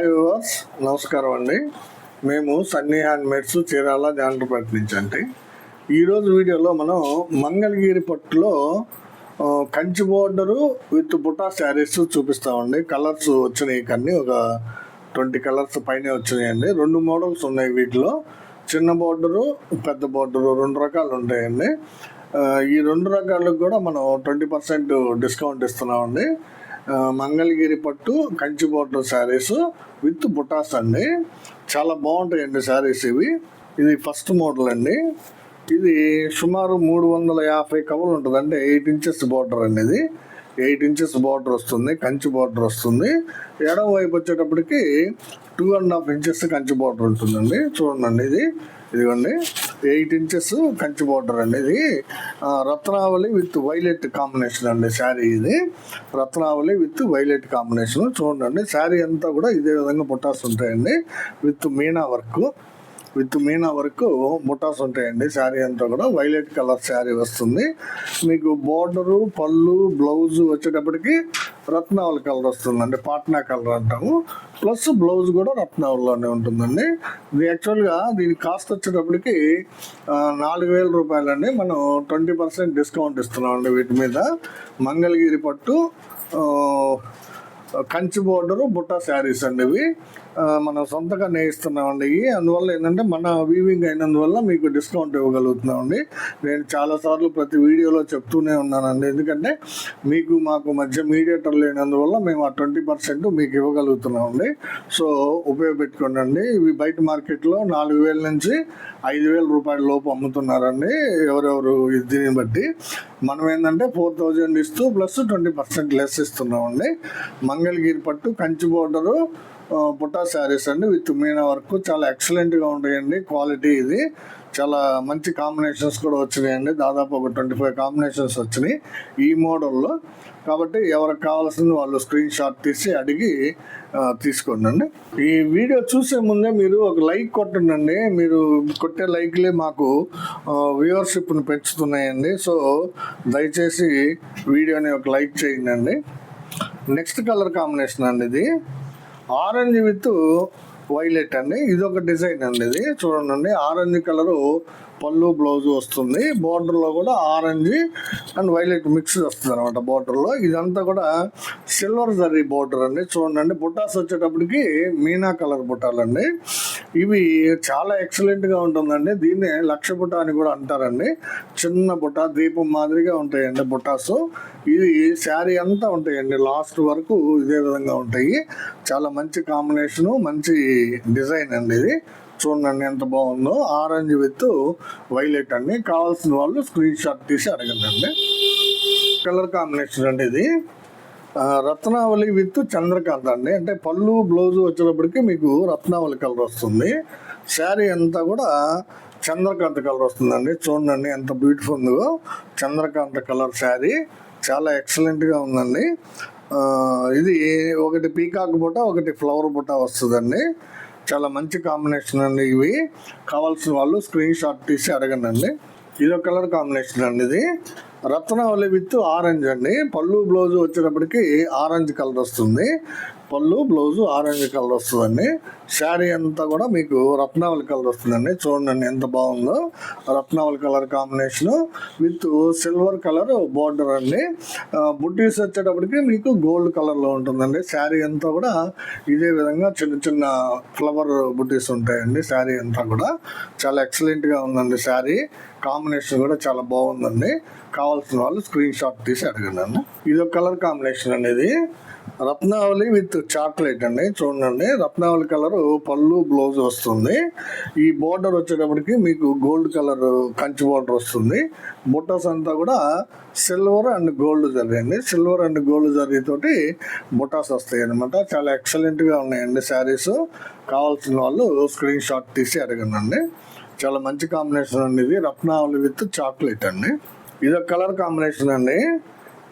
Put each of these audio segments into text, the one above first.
Hi viewers నమస్కారం అండి. మేము సన్నీ హ్యాండ్మేడ్స్ చీరాల జాండ్రపేట నుంచి అండి. ఈరోజు వీడియోలో మనం మంగళగిరి పట్టులో కంచి బోర్డరు విత్ బుటా శారీస్ చూపిస్తామండి కలర్స్ వచ్చినాయి కానీ ఒక ట్వంటీ కలర్స్ పైన వచ్చినాయండి. రెండు మోడల్స్ ఉన్నాయి వీటిలో. చిన్న బోర్డరు పెద్ద బోర్డరు రెండు రకాలు ఉంటాయండి. ఈ రెండు రకాలకు కూడా మనం ట్వంటీ పర్సెంట్ డిస్కౌంట్ ఇస్తున్నామండి మంగళగిరి పట్టు కంచి బోర్డర్ శారీస్ విత్ బుటాస్ అండి. చాలా బాగుంటాయండి శారీస్ ఇవి. ఇది ఫస్ట్ మోడల్ అండి. ఇది సుమారు మూడు వందల యాభై కవర్లు ఉంటుంది అంటే ఎయిట్ ఇంచెస్ బార్డర్ అనేది ఎయిట్ ఇంచెస్ బార్డర్ వస్తుంది కంచి బార్డర్ వస్తుంది. ఎడమ వైపు వచ్చేటప్పటికి two and half inches Kanchi border ఉంటుందండి. చూడండి ఇది. ఇదిగోండి ఎయిట్ ఇంచెస్ కంచి బార్డర్ అండి ఇది రత్నావళి విత్ వైలెట్ కాంబినేషన్ అండి శారీ ఇది. రత్నావళి విత్ వైలెట్ కాంబినేషన్. చూడండి శారీ అంతా కూడా ఇదే విధంగా బుట్టాస్ ఉంటాయండి with meena work. With meena వరకు ముఠాస్ ఉంటాయండి. శారీ అంతా కూడా వైలెట్ కలర్ శారీ వస్తుంది. మీకు బోర్డరు పళ్ళు బ్లౌజ్ వచ్చేటప్పటికి రత్నావళి కలర్ వస్తుందండి. పాట్నా కలర్ అంటాము. ప్లస్ బ్లౌజ్ కూడా రత్నావళిలోనే ఉంటుందండి. ఇది యాక్చువల్గా దీని కాస్ట్ వచ్చేటప్పటికి నాలుగు వేల రూపాయలండి. మనం ట్వంటీ పర్సెంట్ డిస్కౌంట్ ఇస్తున్నామండి వీటి మీద. మంగళగిరి పట్టు కంచి బోర్డరు బుట్ట శారీస్ అండి ఇవి. మనం సొంతగా నేయిస్తున్నామండి. అందువల్ల ఏంటంటే మన వీవింగ్ అయినందువల్ల మీకు డిస్కౌంట్ ఇవ్వగలుగుతున్నామండి. నేను చాలాసార్లు ప్రతి వీడియోలో చెప్తూనే ఉన్నానండి. ఎందుకంటే మీకు మాకు మధ్య మీడియేటర్ లేనందువల్ల మేము ఆ ట్వంటీ పర్సెంట్ మీకు ఇవ్వగలుగుతున్నామండి. సో ఉపయోగపెట్టుకోండి ఇవి బయట మార్కెట్లో నాలుగు వేల నుంచి ఐదు వేల రూపాయల లోపు అమ్ముతున్నారండి ఎవరెవరు దీన్ని బట్టి. మనం ఏంటంటే ఫోర్ థౌజండ్ ఇస్తూ ప్లస్ ట్వంటీ పర్సెంట్ లెస్ ఇస్తున్నామండి. మంగళగిరి పట్టు కంచి బోర్డరు కుర్తా శారీస్ అండి విత్ మీనా వర్క్. చాలా ఎక్సలెంట్గా ఉంటాయండి క్వాలిటీ ఇది. చాలా మంచి కాంబినేషన్స్ కూడా వచ్చినాయండి. దాదాపు ఒక ట్వంటీ ఫైవ్ కాంబినేషన్స్ వచ్చినాయి ఈ మోడల్లో. కాబట్టి ఎవరికి కావాల్సింది వాళ్ళు స్క్రీన్ షాట్ తీసి అడిగి తీసుకోండి ఈ వీడియో చూసే ముందే మీరు ఒక లైక్ కొట్టండి మీరు కొట్టే లైక్లే మాకు వ్యూవర్షిప్ను పెంచుతున్నాయండి. సో దయచేసి వీడియోని ఒక లైక్ చేయండి నెక్స్ట్ కలర్ కాంబినేషన్ అండి ఇది. ఆరెంజ్ విత్ వైలెట్ అండి. ఇది ఒక డిజైన్ అండి ఇది. చూడండి ఆరెంజ్ కలరు పళ్ళు బ్లౌజ్ వస్తుంది. బార్డర్లో కూడా ఆరెంజ్ అండ్ వైలెట్ మిక్స్ వస్తుంది అనమాట బార్డర్లో ఇదంతా కూడా సిల్వర్ జరీ బార్డర్ అండి. చూడండి బుట్టాస్ వచ్చేటప్పటికి మీనా కలర్ బుట్టాలండి ఇవి చాలా ఎక్సలెంట్గా ఉంటుందండి. దీన్నే లక్ష బుట్ట అని కూడా అంటారండి. చిన్న బుట్ట దీపం మాదిరిగా ఉంటాయండి బుట్టాస్. ఇది శారీ అంతా ఉంటాయండి. లాస్ట్ వరకు ఇదే విధంగా ఉంటాయి. చాలా మంచి కాంబినేషను మంచి డిజైన్ అండి ఇది. చూడండి ఎంత బాగుందో. ఆరెంజ్ విత్ వైలెట్ అండి. కావాల్సిన వాళ్ళు స్క్రీన్ షాట్ తీసి అడగండి అండి. కలర్ కాంబినేషన్ అండి ఇది. రత్నావళి విత్ చంద్రకాంత్ అండి. అంటే పళ్ళు బ్లౌజ్ వచ్చేటప్పటికి మీకు రత్నావళి కలర్ వస్తుంది. శారీ అంతా కూడా చంద్రకాంత్ కలర్ వస్తుందండి. చూడండి ఎంత బ్యూటిఫుల్ ఉందో చంద్రకాంత కలర్ శారీ. చాలా ఎక్సలెంట్గా ఉందండి. ఇది ఒకటి పీకాక్ బుట్ట ఒకటి ఫ్లవర్ బుట్ట వస్తుందండి. చాలా మంచి కాంబినేషన్ అండి ఇవి. కావాల్సిన వాళ్ళు స్క్రీన్ షాట్ తీసి అడగండి ఇది ఒక కలర్ కాంబినేషన్ అండి ఇది. రత్నావళి విత్ ఆరెంజ్ అండి. పళ్ళు బ్లౌజ్ వచ్చేటప్పటికి ఆరెంజ్ కలర్ వస్తుంది. పళ్ళు బ్లౌజ్ ఆరెంజ్ కలర్ వస్తుందండి. శారీ అంతా కూడా మీకు రత్నావళి కలర్ వస్తుందండి. చూడండి ఎంత బాగుందో. Ratnavali colour combination with silver colour border అండి. బుట్టీస్ వచ్చేటప్పటికి మీకు గోల్డ్ కలర్లో ఉంటుందండి. శారీ అంతా కూడా ఇదే విధంగా చిన్న చిన్న ఫ్లవర్ బుట్టీస్ ఉంటాయండి. శారీ అంతా కూడా చాలా ఎక్సలెంట్గా ఉందండి శారీ. కాంబినేషన్ కూడా చాలా బాగుందండి. కావాల్సిన వాళ్ళు స్క్రీన్ షాట్ తీసి అడగండి ఇది ఒక కలర్ కాంబినేషన్ అనేది రత్నావళి విత్ చాక్లెట్ అండి చూడండి. రత్నావళి కలర్ పళ్ళు బ్లౌజ్ వస్తుంది. ఈ బోర్డర్ వచ్చేటప్పటికి మీకు గోల్డ్ కలర్ కంచి బోర్డర్ వస్తుంది. బుట్టస్ అంతా కూడా సిల్వర్ అండ్ గోల్డ్ జరీ అండి సిల్వర్ అండ్ గోల్డ్ జరీ తోటి బుటాస్ వస్తాయి అనమాట చాలా ఎక్సలెంట్గా ఉన్నాయండి శారీస్. కావాల్సిన వాళ్ళు స్క్రీన్ షాట్ తీసి అడగనండి చాలా మంచి కాంబినేషన్ అండి ఇది. రత్నావళి విత్ చాక్లెట్ అండి. ఇది ఒక కలర్ కాంబినేషన్ అండి.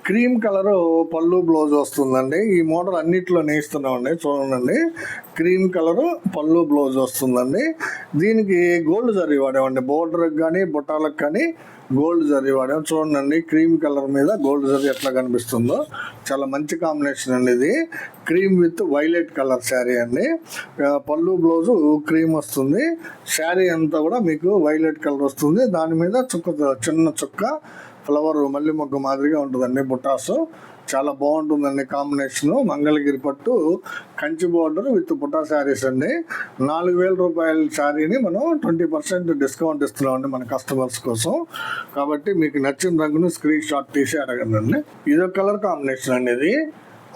క్రీమ్ కలరు పళ్ళు బ్లౌజ్ వస్తుందండి. ఈ మోడల్ అన్నిట్లో నేయిస్తున్నామండి చూడండి. క్రీమ్ కలర్ పళ్ళు బ్లౌజ్ వస్తుందండి. దీనికి గోల్డ్ జరీ వాడామండి. బోర్డర్కి కానీ బుట్టాలకు కానీ గోల్డ్ జరీ వాడాం. చూడండి. క్రీమ్ కలర్ మీద గోల్డ్ జరీ ఎట్లా కనిపిస్తుందో. చాలా మంచి కాంబినేషన్ అండి ఇది. Cream with violet colour sari అండి. పళ్ళు బ్లౌజు క్రీమ్ వస్తుంది. శారీ అంతా కూడా మీకు వైలెట్ కలర్ వస్తుంది. దాని మీద చుక్క చిన్న చుక్క ఫ్లవర్ మల్లి మొగ్గ మాదిరిగా ఉంటుందండి బుటాసు. చాలా బాగుంటుందండి కాంబినేషను. మంగళగిరి పట్టు కంచి బోర్డర్ విత్ పుటా శారీస్ అండి. నాలుగు వేల రూపాయల శారీని మనం ట్వంటీ పర్సెంట్ డిస్కౌంట్ ఇస్తున్నామండి మన కస్టమర్స్ కోసం. కాబట్టి మీకు నచ్చిన రంగును స్క్రీన్ షాట్ తీసి అడగండి ఇదొక కలర్ కాంబినేషన్ అండి ఇది.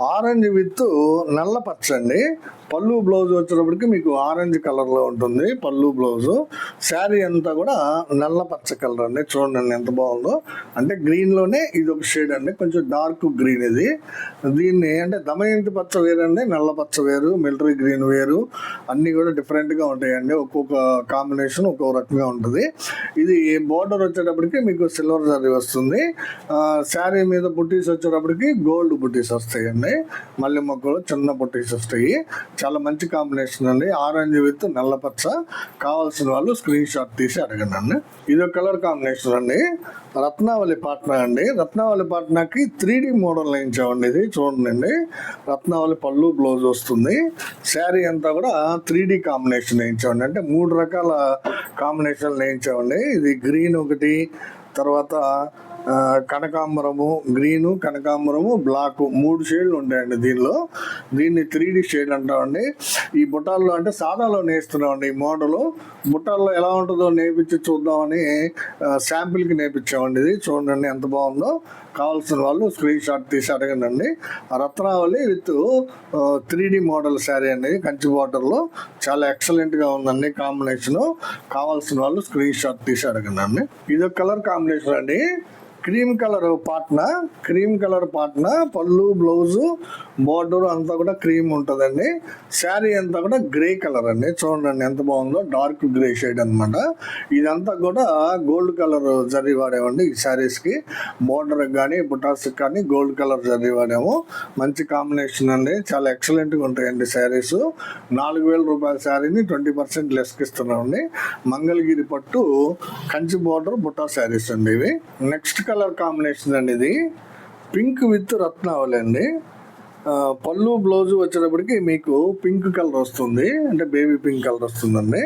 ఆరెంజ్ విత్ నల్ల పచ్చ అండి పళ్ళు బ్లౌజ్ వచ్చేటప్పటికి మీకు ఆరెంజ్ కలర్లో ఉంటుంది. పళ్ళు బ్లౌజు. శారీ అంతా కూడా నల్ల పచ్చ కలర్ అండి. చూడండి ఎంత బాగుందో. అంటే గ్రీన్లోనే ఇది ఒక షేడ్ అండి. కొంచెం డార్క్ గ్రీన్ ఇది. దీన్ని అంటే దమయంతి పచ్చ వేరండి. నల్ల పచ్చ వేరు మిలిటరీ గ్రీన్ వేరు. అన్నీ కూడా డిఫరెంట్గా ఉంటాయండి. ఒక్కొక్క కాంబినేషన్ ఒక్కొక్క రకంగా ఉంటుంది. ఇది బోర్డర్ వచ్చేటప్పటికి మీకు సిల్వర్ జరీ వస్తుంది. శారీ మీద బుట్టీస్ వచ్చేటప్పటికి గోల్డ్ బుట్టీస్ వస్తాయండి. మల్లె మొక్కలు చిన్న పొట్టేసి వస్తాయి చాలా మంచి కాంబినేషన్ అండి. ఆరెంజ్ విత్ నల్లపచ్చ కావాల్సిన వాళ్ళు స్క్రీన్ షాట్ తీసి అడగండి అండి. ఇది ఒక కలర్ కాంబినేషన్ అండి. రత్నావళి పాట్నా అండి. రత్నావళి పాట్నాకి త్రీ డి మోడల్ వేయించామండి ఇది. చూడండి రత్నావళి పళ్ళు బ్లౌజ్ వస్తుంది. శారీ అంతా కూడా త్రీ డి కాంబినేషన్ వేయించామండి. అంటే మూడు రకాల కాంబినేషన్లు వేయించామండి. ఇది గ్రీన్ ఒకటి తర్వాత కనకాంబరము గ్రీను కనకాంబరము బ్లాక్ మూడు షేడ్లు ఉంటాయండి దీనిలో. దీన్ని త్రీ డి షేడ్ అంటామండి. ఈ బుట్టాల్లో అంటే సాదాలో నేస్తున్నామండి ఈ మోడలు. బుట్టాల్లో ఎలా ఉంటుందో నేర్పించి చూద్దామని శాంపిల్కి నేర్పించామండి ఇది. చూడండి ఎంత బాగుందో. కావాల్సిన వాళ్ళు స్క్రీన్ షాట్ తీసి అడగండి Ratnavali with three D model sari అండి కంచి బార్డర్లో. చాలా ఎక్సలెంట్గా ఉందండి కాంబినేషను. కావాల్సిన వాళ్ళు స్క్రీన్ షాట్ తీసి అడగండి ఇది ఒక కలర్ కాంబినేషన్ అండి. Cream colour Patna cream colour Patna పళ్ళు బ్లౌజు బార్డర్ అంతా కూడా క్రీమ్ ఉంటుందండి. శారీ అంతా కూడా గ్రే కలర్ అండి. చూడండి ఎంత బాగుందో డార్క్ గ్రే షేడ్ అనమాట ఇదంతా కూడా గోల్డ్ కలర్ జరీ వాడామండి ఈ శారీస్కి. బోర్డర్ కానీ బుటాస్కి కానీ గోల్డ్ కలర్ జరీ వాడాము. మంచి కాంబినేషన్ అండి. చాలా ఎక్సలెంట్గా ఉంటాయండి శారీస్. నాలుగు వేల రూపాయల శారీని ట్వంటీ పర్సెంట్ లెస్కి ఇస్తున్నామండి. మంగళగిరి పట్టు కంచి బోర్డర్ బుటా శారీస్ అండి ఇవి. నెక్స్ట్ కలర్ కాంబినేషన్ అండి ఇది. పింక్ విత్ రత్నావళి అండి. పళ్ళు బ్లౌజ్ వచ్చేటప్పటికి మీకు పింక్ కలర్ వస్తుంది. అంటే బేబీ పింక్ కలర్ వస్తుందండి.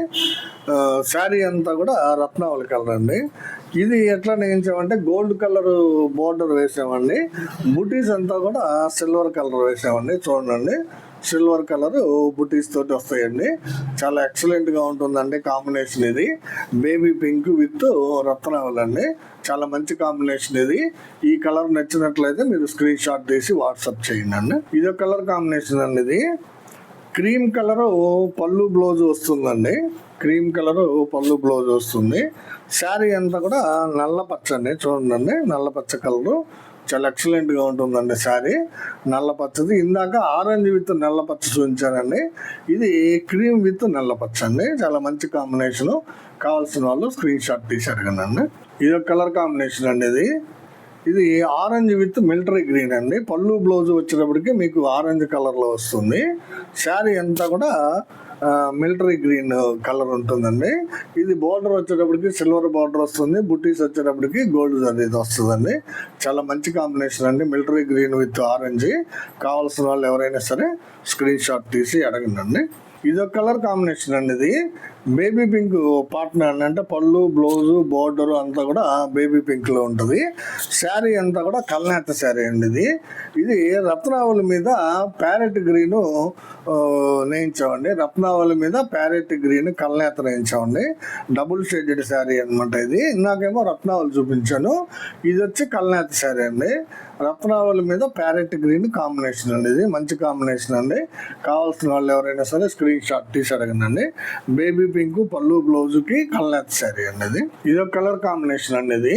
శారీ అంతా కూడా రత్నావళి కలర్ అండి. ఇది ఎట్లా నేయించామంటే గోల్డ్ కలర్ బోర్డర్ వేసామండి. బుటీస్ అంతా కూడా సిల్వర్ కలర్ వేసామండి. చూడండి. సిల్వర్ కలర్ బుటీస్ తోటి వస్తాయండి. చాలా ఎక్సలెంట్గా ఉంటుందండి కాంబినేషన్ ఇది. బేబీ పింక్ విత్ రత్నావళి అండి చాలా మంచి కాంబినేషన్ ఇది. ఈ కలర్ నచ్చినట్లయితే మీరు స్క్రీన్ షాట్ తీసి వాట్సాప్ చేయండి అండి. ఇది కలర్ కాంబినేషన్ అండి ఇది. క్రీమ్ కలర్ పళ్ళు బ్లౌజ్ వస్తుందండి. క్రీమ్ కలర్ పళ్ళు బ్లౌజ్ వస్తుంది. శారీ అంతా కూడా నల్ల పచ్చ అండి చూడండి నల్ల పచ్చ కలరు చాలా ఎక్సలెంట్గా ఉంటుందండి శారీ. నల్ల పచ్చది. ఇందాక ఆరెంజ్ విత్ నల్ల పచ్చ చూపించానండి. ఇది క్రీమ్ విత్ నల్ల పచ్చ అండి. చాలా మంచి కాంబినేషను. కావాల్సిన వాళ్ళు స్క్రీన్ షాట్ తీసి అడగండి ఇది ఒక కలర్ కాంబినేషన్ అండి ఇది. ఇది ఆరెంజ్ విత్ మిలిటరీ గ్రీన్ అండి. పళ్ళు బ్లౌజ్ వచ్చేటప్పటికి మీకు ఆరెంజ్ కలర్లో వస్తుంది. శారీ అంతా కూడా మిలిటరీ గ్రీన్ కలర్ ఉంటుందండి. ఇది బార్డర్ వచ్చేటప్పటికి సిల్వర్ బార్డర్ వస్తుంది. బుటీస్ వచ్చేటప్పటికి గోల్డ్ అనేది వస్తుందండి. చాలా మంచి కాంబినేషన్ అండి. Military green with orange. కావాల్సిన వాళ్ళు ఎవరైనా సరే స్క్రీన్ షాట్ తీసి అడగండి ఇది ఒక కలర్ కాంబినేషన్ అండి ఇది. బేబీ పింక్ పార్ట్నర్ అండి అంటే పళ్ళు బ్లౌజు బోర్డర్ అంతా కూడా బేబీ పింక్లో ఉంటుంది. శారీ అంతా కూడా కల్నేత శారీ అండి ఇది. ఇది రత్నావళి మీద ప్యారెట్ గ్రీన్ నేయించామండి. రత్నావళి మీద ప్యారెట్ గ్రీన్ కల్నేత నేయించామండి. డబుల్ షేడెడ్ శారీ అనమాట ఇది. ఇందాకేమో రత్నావళి చూపించాను. ఇది వచ్చి కల్నేత శారీ అండి. రత్నావళి మీద ప్యారెట్ గ్రీన్ కాంబినేషన్ అండి ఇది. మంచి కాంబినేషన్ అండి. కావాల్సిన వాళ్ళు ఎవరైనా సరే స్క్రీన్ షాట్ తీసి అడగండి బేబీ పింక్ పళ్ళు బ్లౌజ్కి కల్లాత్ శారీ అండి ఇది. ఇది ఒక కలర్ కాంబినేషన్ అండి ఇది.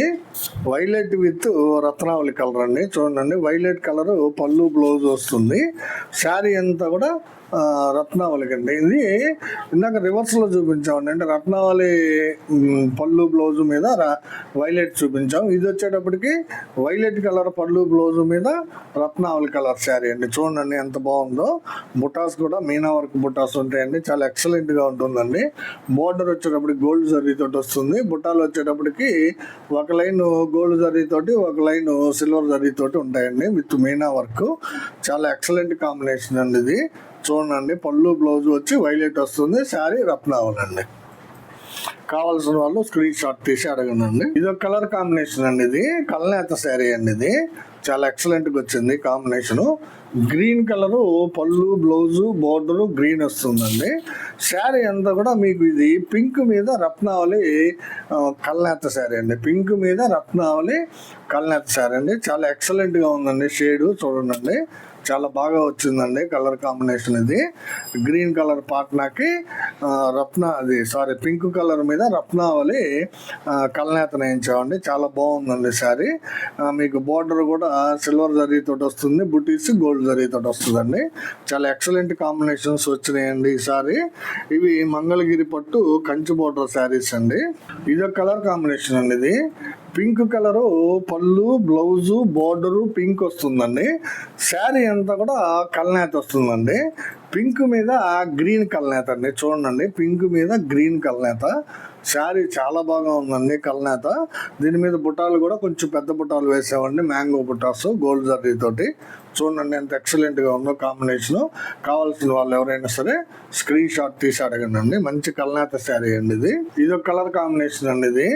వైలెట్ విత్ రత్నావళి కలర్ అండి. చూడండి వైలెట్ కలర్ పళ్ళు బ్లౌజ్ వస్తుంది. శారీ అంతా కూడా రత్నావళికి అండి ఇది ఇందాక రివర్స్లో చూపించామండి. అంటే రత్నావళి పళ్ళు బ్లౌజ్ మీద వైలెట్ చూపించాం. ఇది వచ్చేటప్పటికి వైలెట్ కలర్ పళ్ళు బ్లౌజ్ మీద రత్నావళి కలర్ శారీ అండి. చూడండి ఎంత బాగుందో. బుటాస్ కూడా మీనా వర్క్ బుటాస్ ఉంటాయండి. చాలా ఎక్సలెంట్గా ఉంటుందండి. బోర్డర్ వచ్చేటప్పటికి గోల్డ్ జరీ తోటి వస్తుంది. బుటాలు వచ్చేటప్పటికి ఒక లైన్ గోల్డ్ జరీ తోటి ఒక లైన్ సిల్వర్ జరీ తోటి ఉంటాయండి విత్ మీనా వర్క్. చాలా ఎక్సలెంట్ కాంబినేషన్ అండి ఇది. చూడండి పళ్ళు బ్లౌజ్ వచ్చి వైలెట్ వస్తుంది. శారీ రత్నావళి కావాల్సిన వాళ్ళు స్క్రీన్ షాట్ తీసి అడగనండి. ఇది ఒక కలర్ కాంబినేషన్ అండి ఇది. కల్నేత శారీ అండి ఇది. చాలా ఎక్సలెంట్గా వచ్చింది కాంబినేషన్. గ్రీన్ కలరు పళ్ళు బ్లౌజు బోర్డరు గ్రీన్ వస్తుందండి. శారీ అంతా కూడా మీకు ఇది పింక్ మీద రత్నావళి ఆ, కల్నేత శారీ అండి. పింక్ మీద రత్నావళి కల్నేత శారీ అండి. చాలా ఎక్సలెంట్గా ఉందండి. షేడ్ చూడండి. చాలా బాగా వచ్చిందండి కలర్ కాంబినేషన్ ఇది. గ్రీన్ కలర్ పాట్నాకి రత్న అది సారీ పింక్ కలర్ మీద రత్నావళి కలనేత నేయించామండి చాలా బాగుందండి శారీ. మీకు బార్డర్ కూడా సిల్వర్ జరీ తోటి వస్తుంది బుటీస్ గోల్డ్ జరీ తోటి వస్తుందండి. చాలా ఎక్సలెంట్ కాంబినేషన్స్ వచ్చినాయండి ఈసారి ఇవి మంగళగిరి పట్టు కంచి బార్డర్ శారీస్ అండి. ఇది ఒక కలర్ కాంబినేషన్ అండి ఇది. పింక్ కలరు పళ్ళు బ్లౌజు బోర్డరు పింక్ వస్తుందండి. శారీ అంతా కూడా కల్నేత వస్తుందండి. పింక్ మీద గ్రీన్ కల్నేత అండి. చూడండి పింక్ మీద గ్రీన్ కల్నేత. శారీ చాలా బాగా ఉందండి కల్నేత. దీని మీద బుటాలు కూడా కొంచెం పెద్ద బుటాలు వేసామండి. మ్యాంగో బుటాస్ గోల్డ్ జరీ తోటి. చూడండి ఎంత ఎక్సలెంట్గా ఉందో కాంబినేషన్ కావాల్సిన వాళ్ళు ఎవరైనా సరే స్క్రీన్ షాట్ తీసి అడగండి మంచి కల్నేత శారీ అండి ఇది. ఇది ఒక కలర్ కాంబినేషన్ అండి ఇది.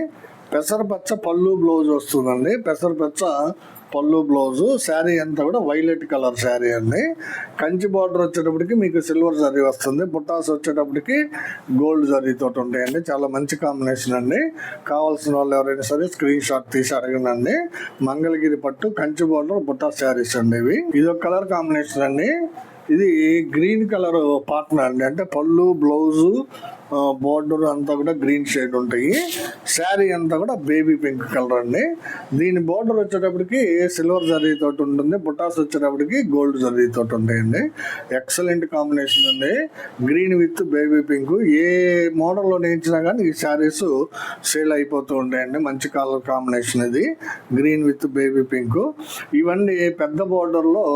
పెసరపచ్చ పళ్ళు బ్లౌజ్ వస్తుందండి. పెసరపచ్చ పళ్ళు బ్లౌజు శారీ అంతా కూడా వైలెట్ కలర్ శారీ అండి. కంచి బార్డర్ వచ్చేటప్పటికి మీకు సిల్వర్ జరీ వస్తుంది. బుట్టాస్ వచ్చేటప్పటికి గోల్డ్ జరీతో ఉంటాయండి. చాలా మంచి కాంబినేషన్ అండి. కావాల్సిన వాళ్ళు ఎవరైనా సరే స్క్రీన్ షాట్ తీసి అడగనండి. మంగళగిరి పట్టు కంచి బార్డర్ బుట్టా శారీస్ అండి ఇవి. ఇది ఒక కలర్ కాంబినేషన్ అండి. ఇది గ్రీన్ కలర్ పార్ట్నర్ అండి. అంటే పళ్ళు బ్లౌజు బోర్డర్ అంతా కూడా గ్రీన్ షేడ్ ఉంటాయి. శారీ అంతా కూడా బేబీ పింక్ కలర్ అండి. దీని బోర్డర్ వచ్చేటప్పటికి సిల్వర్ జరీ తోటి ఉంటుంది బుటాస్ వచ్చేటప్పటికి గోల్డ్ జరీ తోటి ఉంటాయండి. ఎక్సలెంట్ కాంబినేషన్ అండి. గ్రీన్ విత్ బేబీ పింక్ ఏ మోడల్లో నేర్చినా కానీ ఈ శారీస్ సేల్ అయిపోతూ ఉంటాయండి. మంచి కలర్ కాంబినేషన్ ఇది. గ్రీన్ విత్ బేబీ పింక్ ఇవన్నీ పెద్ద బోర్డర్లో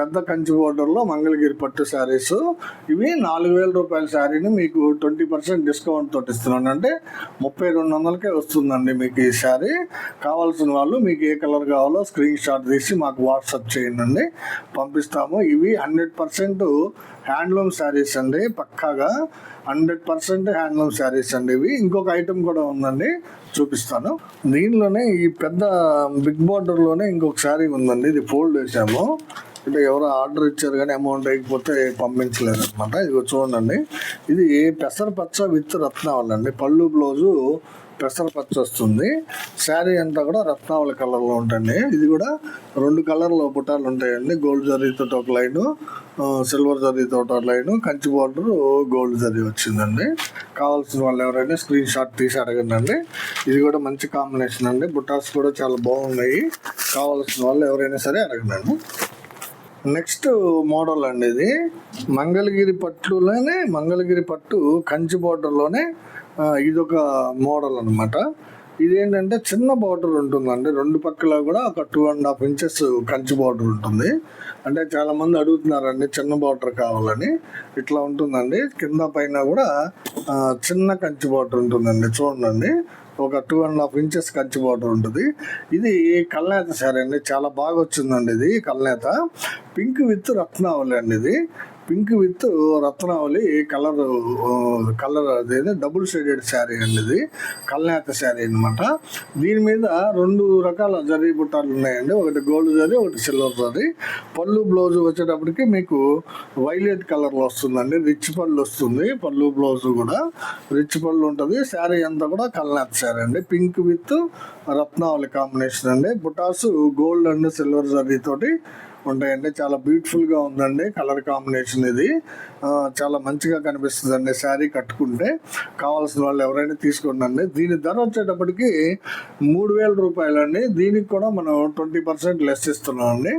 పెద్ద కంచి బోర్డర్లో మంగళగిరి పట్టు శారీస్ ఇవి నాలుగు వేల రూపాయల శారీని మీకు ట్వంటీ పర్సెంట్ డిస్కౌంట్ తోటి ఇస్తున్నాను. అంటే ముప్పై రెండు వందలకే వస్తుందండి మీకు ఈ శారీ. కావాల్సిన వాళ్ళు మీకు ఏ కలర్ కావాలో స్క్రీన్ షాట్ తీసి మాకు వాట్సాప్ చేయండి. పంపిస్తాము. ఇవి హండ్రెడ్ పర్సెంట్ హ్యాండ్లూమ్ శారీస్ అండి. పక్కాగా హండ్రెడ్ పర్సెంట్ హ్యాండ్లూమ్ శారీస్ అండి ఇవి. ఇంకొక ఐటెం కూడా ఉందండి. చూపిస్తాను. దీనిలోనే ఈ పెద్ద బిగ్ బార్డర్లోనే ఇంకొక శారీ ఉందండి. ఇది ఫోల్డ్ వేసాము అంటే ఎవరో ఆర్డర్ ఇచ్చారు కానీ అమౌంట్ అయిపోతే పంపించలేదు అనమాట ఇది చూడండి. ఇది పెసరపచ్చ విత్ రత్నావళి అండి. పళ్ళు బ్లౌజు పెసరపచ్చ వస్తుంది. శారీ అంతా కూడా రత్నావళి కలర్లో ఉంటుంది ఇది కూడా రెండు కలర్లో బుటాలు ఉంటాయండి. గోల్డ్ జరీతో ఒక లైను సిల్వర్ జరీతో ఒక line Kanchi border gold zari వచ్చిందండి. కావాల్సిన వాళ్ళు ఎవరైనా స్క్రీన్ షాట్ తీసి అడగండి ఇది కూడా మంచి కాంబినేషన్ అండి. బుటాస్ కూడా చాలా బాగున్నాయి. కావాల్సిన వాళ్ళు ఎవరైనా సరే అడగండి నెక్స్ట్ మోడల్ అండి ఇది. మంగళగిరి పట్టులోనే మంగళగిరి పట్టు కంచి బార్డర్లోనే ఇదొక మోడల్ అనమాట ఇదేంటంటే చిన్న బార్డర్ ఉంటుందండి. రెండు పక్కల కూడా ఒక two and half inches Kanchi border ఉంటుంది. అంటే చాలామంది అడుగుతున్నారండి చిన్న బార్డర్ కావాలని. ఇట్లా ఉంటుందండి. కింద పైన కూడా చిన్న కంచి బార్డర్ ఉంటుందండి. చూడండి. ఒక two and half inches Kanchi border ఉంటుంది. ఇది కల్నేత సరే అండి. చాలా బాగా వచ్చిందండి ఇది కల్నేత. పింక్ విత్ రత్నావళి అండి ఇది. పింక్ విత్ రత్నావళి కలర్ కలర్ అదేదో డబుల్ షేడెడ్ శారీ అండి ఇది కల్నేత శారీ అనమాట దీని మీద రెండు రకాల జరీ బుట్టాలు ఉన్నాయండి. ఒకటి గోల్డ్ జరీ ఒకటి సిల్వర్ జరీ. పళ్ళు బ్లౌజ్ వచ్చేటప్పటికి మీకు వైలెట్ కలర్లో వస్తుందండి. రిచ్ పళ్ళు వస్తుంది. పళ్ళు బ్లౌజ్ కూడా రిచ్ పళ్ళు ఉంటుంది. శారీ అంతా కూడా కల్నేత శారీ అండి. పింక్ విత్ రత్నావళి కాంబినేషన్ అండి. బుటాస్ గోల్డ్ అండ్ సిల్వర్ జరీ తోటి ఉంటాయండి. చాలా బ్యూటిఫుల్గా ఉందండి. కలర్ కాంబినేషన్ ఇది. చాలా మంచిగా కనిపిస్తుందండి శారీ కట్టుకుంటే. కావాల్సిన వాళ్ళు ఎవరైనా తీసుకోండి దీని ధర వచ్చేటప్పటికి మూడు వేల రూపాయలండి. దీనికి కూడా మనం ట్వంటీ పర్సెంట్ లెస్ ఇస్తున్నాం అండి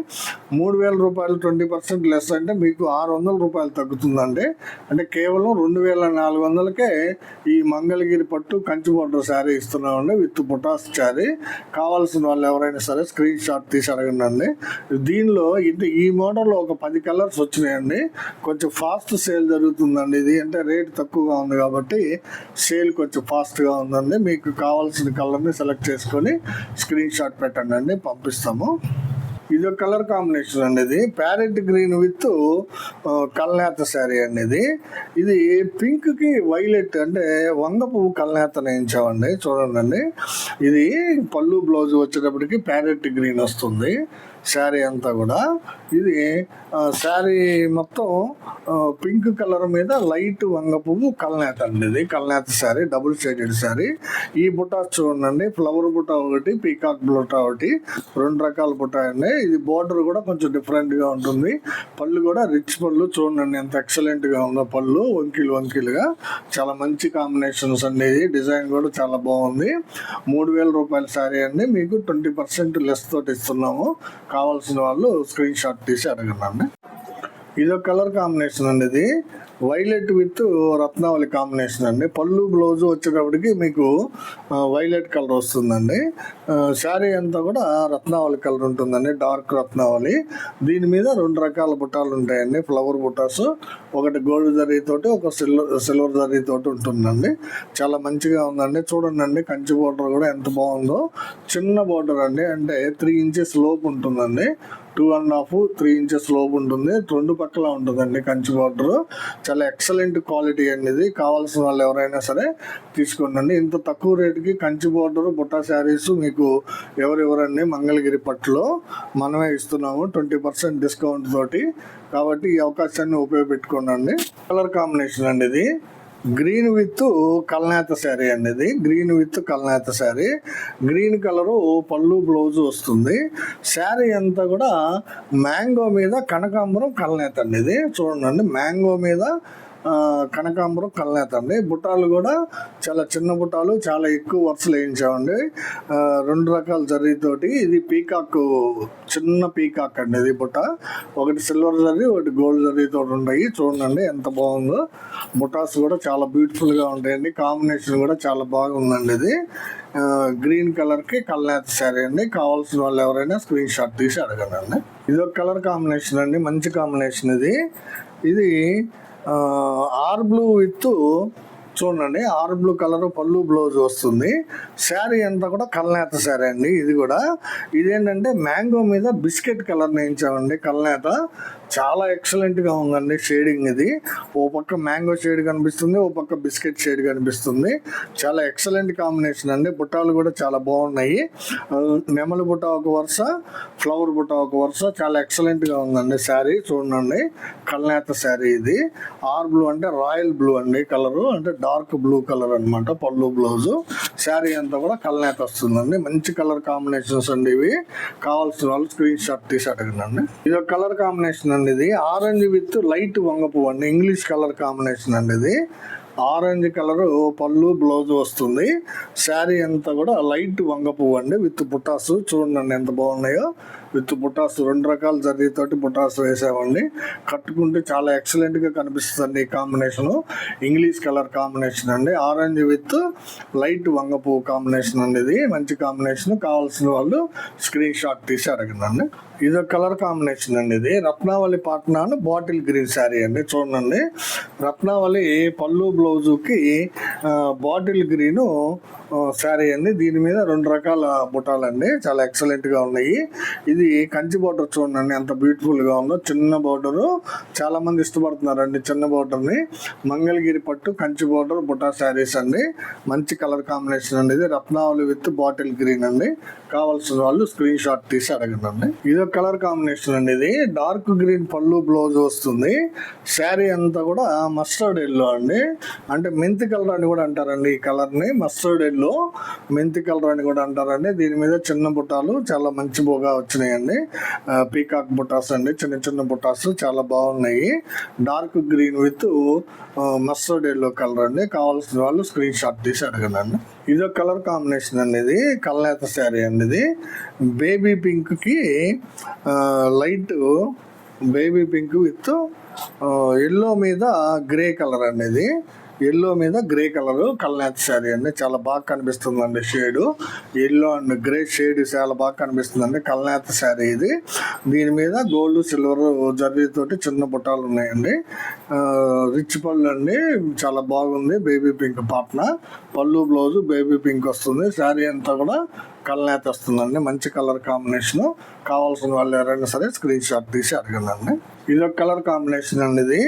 మూడు వేల రూపాయలు ట్వంటీ పర్సెంట్ లెస్ అంటే మీకు ఆరు వందల రూపాయలు తగ్గుతుందండి. అంటే కేవలం రెండు వేల నాలుగు వందలకే ఈ మంగళగిరి పట్టు కంచి బోర్డర్ శారీ ఇస్తున్నామండి విత్ పుటాస్ శారీ. కావాల్సిన వాళ్ళు ఎవరైనా సరే స్క్రీన్ షాట్ తీసి అడగండి దీనిలో ఇది ఈ మోడల్లో ఒక పది కలర్స్ వచ్చినాయండి. కొంచెం ఫాస్ట్ సేల్ జరుగుతుందండి ఇది. అంటే రేట్ తక్కువగా ఉంది కాబట్టి సేల్ కొంచెం ఫాస్ట్గా ఉందండి. మీకు కావాల్సిన కలర్ని సెలెక్ట్ చేసుకొని స్క్రీన్ షాట్ పెట్టండి అండి. పంపిస్తాము. ఇది ఒక కలర్ కాంబినేషన్ అండి ఇది. ప్యారెట్ గ్రీన్ విత్ కల్నేత శారీ అండి ఇది. ఇది పింక్కి వైలెట్ అంటే వంగ పువ్వు కల్నేత నేయించామండి చూడండి ఇది పళ్ళు బ్లౌజ్ వచ్చేటప్పటికి ప్యారెట్ గ్రీన్ వస్తుంది. శారీ అంతా కూడా ఇది ఆ, శారీ మొత్తం పింక్ కలర్ మీద లైట్ వంగ పువ్వు కల్నేత అండి ఇది. కల్నేత శారీ డబుల్ షేడెడ్ శారీ. ఈ బుట్ట చూడండి ఫ్లవర్ బుట్ట ఒకటి పీకాక్ బుట్ట ఒకటి రెండు రకాల బుట్ట అండి. ఇది బోర్డర్ కూడా కొంచెం డిఫరెంట్గా ఉంటుంది. పళ్ళు కూడా రిచ్ పళ్ళు చూడండి ఎంత ఎక్సలెంట్గా ఉందో పళ్ళు వంకీలు వంకీలుగా. చాలా మంచి కాంబినేషన్స్ అండి ఇది. డిజైన్ కూడా చాలా బాగుంది. మూడు వేల రూపాయల శారీ అండి. మీకు ట్వంటీ పర్సెంట్ లెస్ తోటి ఇస్తున్నాము. కావాల్సిన వాళ్ళు స్క్రీన్ షాట్ తీసి అడగండి. ఇది ఒక కలర్ కాంబినేషన్ అండి ఇది వైలెట్ విత్ రత్నావళి కాంబినేషన్ అండి. పళ్ళు బ్లౌజ్ వచ్చేటప్పటికి మీకు వైలెట్ కలర్ వస్తుందండి. శారీ అంతా కూడా రత్నావళి కలర్ ఉంటుందండి. డార్క్ రత్నావళి. దీని మీద రెండు రకాల బుట్టాలు ఉంటాయండి. ఫ్లవర్ బుట్టాస్ ఒకటి గోల్డ్ జరీ తోటి ఒక సిల్వర్ సిల్వర్ జరీ తోటి ఉంటుందండి. చాలా మంచిగా ఉందండి. చూడండి అండి కంచి బోర్డర్ కూడా ఎంత బాగుందో. చిన్న బోర్డర్ అండి. అంటే త్రీ ఇంచెస్ లోపు ఉంటుందండి. Two and half three inches లోపు ఉంటుంది. రెండు పక్కల ఉంటుందండి కంచి బార్డర్. చాలా ఎక్సలెంట్ క్వాలిటీ అండి ఇది. కావాల్సిన వాళ్ళు ఎవరైనా సరే తీసుకోండి ఇంత తక్కువ రేటుకి కంచి బార్డర్ బుట్టా శారీస్ మీకు ఎవరెవరండి? మంగళగిరి పట్టులో మనమే ఇస్తున్నాము. ట్వంటీ పర్సెంట్ డిస్కౌంట్ తోటి. కాబట్టి ఈ అవకాశాన్ని ఉపయోగపెట్టుకోండి కలర్ కాంబినేషన్ అండి ఇది. గ్రీన్ విత్ కల్నేత శారీ అనేది గ్రీన్ విత్ కల్నేత శారీ గ్రీన్ కలరు పళ్ళు బ్లౌజ్ వస్తుంది. శారీ అంతా కూడా మ్యాంగో మీద కనకాంబరం కల్నేత అండి ఇది చూడండి మ్యాంగో మీద కనకాంబరం కల్నేత అండి. బుట్టాలు కూడా చాలా చిన్న బుట్టాలు చాలా ఎక్కువ వరుసలు వేయించామండి. రెండు రకాల జరీతోటి ఇది పీకాక్ చిన్న పీకాక్ అండి ఇది బుట్ట. ఒకటి సిల్వర్ జరీ ఒకటి గోల్డ్ జరీతో ఉంటాయి. చూడండి ఎంత బాగుందో. బుటాస్ కూడా చాలా బ్యూటిఫుల్గా ఉంటాయండి. కాంబినేషన్ కూడా చాలా బాగుందండి ఇది. గ్రీన్ కలర్కి కల్నేత శారీ అండి. కావాల్సిన వాళ్ళు ఎవరైనా స్క్రీన్ షాట్ తీసి అడగండి ఇది ఒక కలర్ కాంబినేషన్ అండి. మంచి కాంబినేషన్ ఇది. ఇది ఆర్ బ్లూ విత్ చూడండి ఆర్ బ్లూ కలర్ పళ్ళు బ్లౌజ్ వస్తుంది. శారీ అంతా కూడా కల్నేత శారీ అండి ఇది కూడా. ఇదేంటంటే మ్యాంగో మీద బిస్కెట్ కలర్ నేయించామండి కల్నేత. చాలా ఎక్సలెంట్గా ఉందండి షేడింగ్ ఇది. ఓ పక్క మ్యాంగో షేడ్ కనిపిస్తుంది ఓ పక్క బిస్కెట్ షేడ్ కనిపిస్తుంది. చాలా ఎక్సలెంట్ కాంబినేషన్ అండి. బుట్టాలు కూడా చాలా బాగున్నాయి. నెమలి బుట్ట ఒక వరుస ఫ్లవర్ బుట్ట ఒక వరుస. చాలా ఎక్సలెంట్గా ఉందండి శారీ. చూడండి కల్నేత శారీ ఇది. ఆర్ బ్లూ అంటే రాయల్ బ్లూ అండి కలరు అంటే డార్క్ బ్లూ కలర్ అన్నమాట పళ్ళు బ్లౌజు శారీ అంతా కూడా కల్నేత వస్తుందండి. మంచి కలర్ కాంబినేషన్స్ అండి ఇవి. కావాల్సిన వాళ్ళు స్క్రీన్ షాట్ తీసి అడగండి. ఇది ఒక కలర్ కాంబినేషన్ అండి ఇది. ఆరెంజ్ విత్ లైట్ వంగపు అండి. ఇంగ్లీష్ కలర్ కాంబినేషన్ అండి ఇది. ఆరెంజ్ కలర్ పళ్ళు బ్లౌజ్ వస్తుంది. శారీ అంతా కూడా లైట్ వంగ పువ్వు అండి. విత్ పుటాసు చూడండి ఎంత బాగున్నాయో. విత్ పుటాసు రెండు రకాల జరీతోటి పుటాసు వేసామండి. కట్టుకుంటే చాలా ఎక్సలెంట్గా కనిపిస్తుంది ఈ కాంబినేషన్ ఇంగ్లీష్ కలర్ కాంబినేషన్ అండి. ఆరెంజ్ విత్ లైట్ వంగ పువ్వు కాంబినేషన్ అండి ఇది. మంచి కాంబినేషన్ కావాల్సిన వాళ్ళు స్క్రీన్ షాట్ తీసి అడగండి ఇది కలర్ కాంబినేషన్ అండి ఇది. రత్నావళి పాట్నాను బాటిల్ గ్రీన్ శారీ అండి. చూడండి. రత్నావళి పళ్ళు బ్లౌజుకి బాటిల్ గ్రీను శారీ అండి. దీని మీద రెండు రకాల బుటాలండి. చాలా ఎక్సలెంట్గా ఉన్నాయి. ఇది కంచి బోర్డర్ చూడండి ఎంత బ్యూటిఫుల్గా ఉందో. చిన్న బోర్డర్. చాలా మంది ఇష్టపడుతున్నారండి చిన్న బోర్డర్ని మంగళగిరి పట్టు కంచి బోర్డర్ బుటా శారీస్ అండి. మంచి కలర్ కాంబినేషన్ అండి. ఇది రత్నావళి విత్ బాటిల్ గ్రీన్ అండి. కావాల్సిన వాళ్ళు స్క్రీన్ షాట్ తీసి అడగండి అండి. ఇది ఒక కలర్ కాంబినేషన్ అండి ఇది. డార్క్ గ్రీన్ పళ్ళు బ్లౌజ్ వస్తుంది. శారీ అంతా కూడా మస్టర్డ్ ఎల్లో అండి. అంటే మెంతి కలర్ అని అని కూడా అంటారండి ఈ కలర్ని. మస్టర్డ్ ఎల్లో మెంతి కలర్ అని కూడా అంటారండి. దీని మీద చిన్న బుట్టాలు చాలా మంచి బోగా వచ్చినాయండి. పీకాక్ బుటాస్ అండి. చిన్న చిన్న బుటాస్ చాలా బాగున్నాయి. Dark green with mustard yellow colour అండి. కావాల్సిన వాళ్ళు స్క్రీన్ షాట్ తీసి అడగండి ఇదో కలర్ కాంబినేషన్ అండి ఇది. కల్నేత శారీ అండి ఇది. బేబీ పింక్కి light baby pink with yellow మీద గ్రే కలర్ అండి ఇది. ఎల్లో మీద గ్రే కలర్ కల్నాథ్ శారీ అండి. చాలా బాగా కనిపిస్తుంది అండి shade. Yellow and grey shade చాలా బాగా కనిపిస్తుంది అండి కల్నేత శారీ ఇది. దీని మీద గోల్డ్ సిల్వర్ జర్రీ తోటి చిన్న బుట్టాలు ఉన్నాయండి. రిచ్ పళ్ళు అండి. చాలా బాగుంది బేబీ పింక్ పాట్న. పళ్ళు బ్లౌజ్ బేబీ పింక్ వస్తుంది. శారీ అంతా కూడా కల్నేత వస్తుందండి. మంచి కలర్ కాంబినేషన్. కావాల్సిన వాళ్ళు ఎవరైనా సరే స్క్రీన్ షాట్ తీసి అడగండి. ఇది ఒక కలర్ కాంబినేషన్ అండి ఇది.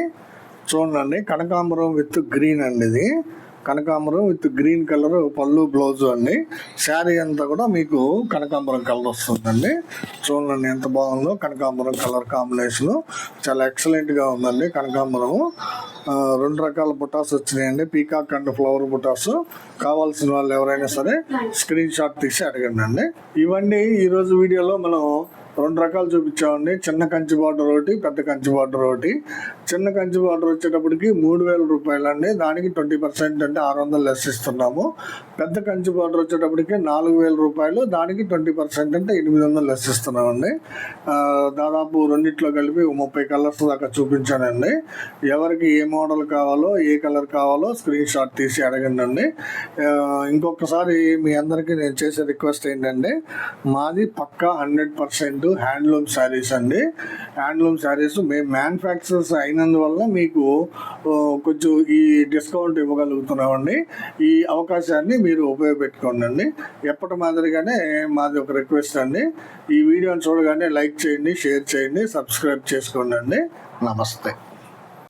చూడండి కనకాంబరం విత్ గ్రీన్ అండి ఇది. కనకాంబరం విత్ గ్రీన్ కలర్ పళ్ళు బ్లౌజ్ అండి. శారీ అంతా కూడా మీకు కనకాంబరం కలర్ వస్తుందండి. చూడండి ఎంత బాగుందో కనకాంబరం కలర్ కాంబినేషన్. చాలా ఎక్సలెంట్గా ఉందండి కనకాంబరం రెండు రకాల బుటాస్ వచ్చినాయండి. పీకాక్ అండ్ ఫ్లవర్ బుటాస్. కావాల్సిన వాళ్ళు ఎవరైనా సరే స్క్రీన్ షాట్ తీసి అడగండి అండి. ఇవన్నీ ఈరోజు వీడియోలో మనం రెండు రకాలు చూపించామండి. చిన్న కంచి బార్డర్ ఒకటి పెద్ద కంచి బార్డర్ ఒకటి. చిన్న కంచి బార్డర్ వచ్చేటప్పటికి మూడు వేల రూపాయలు అండి దానికి ట్వంటీ పర్సెంట్ అంటే ఆరు వందలు లెస్ ఇస్తున్నాము. పెద్ద కంచి బార్డర్ వచ్చేటప్పటికి నాలుగు వేల రూపాయలు. దానికి ట్వంటీ పర్సెంట్ అంటే ఎనిమిది వందలు లెస్ ఇస్తున్నామండి. దాదాపు రెండిట్లో కలిపి ముప్పై కలర్స్ దాకా చూపించానండి. ఎవరికి ఏ మోడల్ కావాలో ఏ కలర్ కావాలో స్క్రీన్ షాట్ తీసి అడగండి అండి ఇంకొకసారి మీ అందరికీ నేను చేసే రిక్వెస్ట్ ఏంటంటే మాది పక్కా హండ్రెడ్ పర్సెంట్ హ్యాండ్లూమ్ శారీస్ అండి. హ్యాండ్లూమ్ శారీస్ మేము మ్యానుఫ్యాక్చరర్స్ అయినందువల్ల మీకు కొంచెం ఈ డిస్కౌంట్ ఇవ్వగలుగుతున్నామండి. ఈ అవకాశాన్ని మీరు ఉపయోగపెట్టుకోండి అండి. ఎప్పటి మాదిరిగానే మాది ఒక రిక్వెస్ట్ అండి. ఈ వీడియోని చూడగానే లైక్ చేయండి షేర్ చేయండి సబ్స్క్రైబ్ చేసుకోండి అండి. నమస్తే.